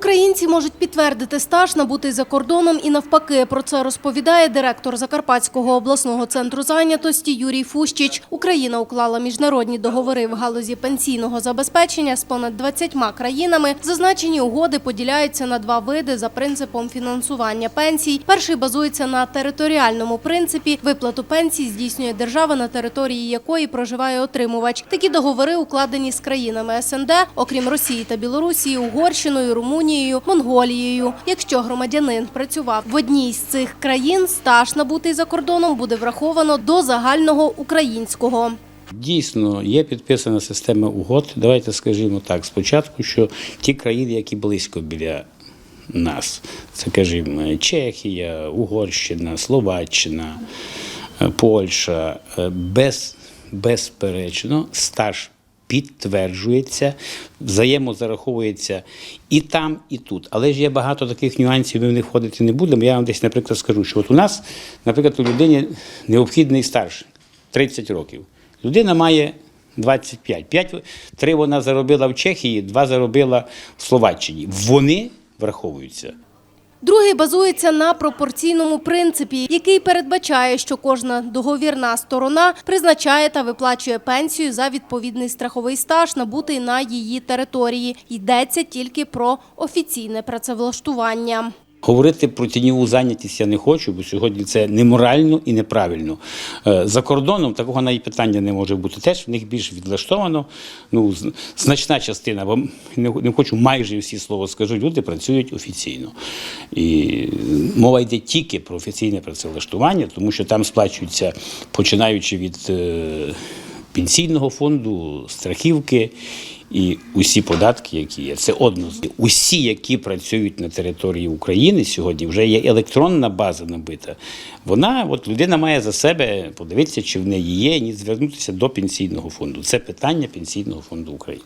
Українці можуть підтвердити стаж, набутий за кордоном і навпаки. Про це розповідає директор Закарпатського обласного центру зайнятості Юрій Фущич. Україна уклала міжнародні договори в галузі пенсійного забезпечення з понад 20 країнами. Зазначені угоди поділяються на два види за принципом фінансування пенсій. Перший базується на територіальному принципі. Виплату пенсій здійснює держава, на території якої проживає отримувач. Такі договори укладені з країнами СНД, окрім Росії та Білорусі, Угорщиною, Румунією, Монголією. Якщо громадянин працював в одній з цих країн, стаж набутий за кордоном буде враховано до загального українського. Дійсно, є підписана система угод. Давайте скажімо так, спочатку, що ті країни, які близько біля нас, це, скажімо, Чехія, Угорщина, Словаччина, е, Польща, е, без, безперечно, стаж підтверджується, взаємозараховується і там, і тут. Але ж є багато таких нюансів, ми в них входити не будемо. Я вам десь, наприклад, скажу, що от у нас, наприклад, у людині необхідний стаж 30 років. Людина має 25. 5, 3 вона заробила в Чехії, 2 заробила в Словаччині. Вони враховуються. Другий базується на пропорційному принципі, який передбачає, що кожна договірна сторона призначає та виплачує пенсію за відповідний страховий стаж, набутий на її території. Йдеться тільки про офіційне працевлаштування. Говорити про тіньову зайнятість я не хочу, бо сьогодні це неморально і неправильно. Е, За кордоном такого навіть питання не може бути. Теж в них більш відлаштовано. Ну, значна частина, бо не, хочу майже всі слова скажу, люди працюють офіційно. І мова йде тільки про офіційне працевлаштування, тому що там сплачуються, починаючи від е, пенсійного фонду, страхівки і усі податки, які є. Це одно. Усі, які працюють на території України сьогодні, вже є електронна база набита. Вона, от людина має за себе подивитися, чи в неї є, ні звернутися до пенсійного фонду. Це питання пенсійного фонду України.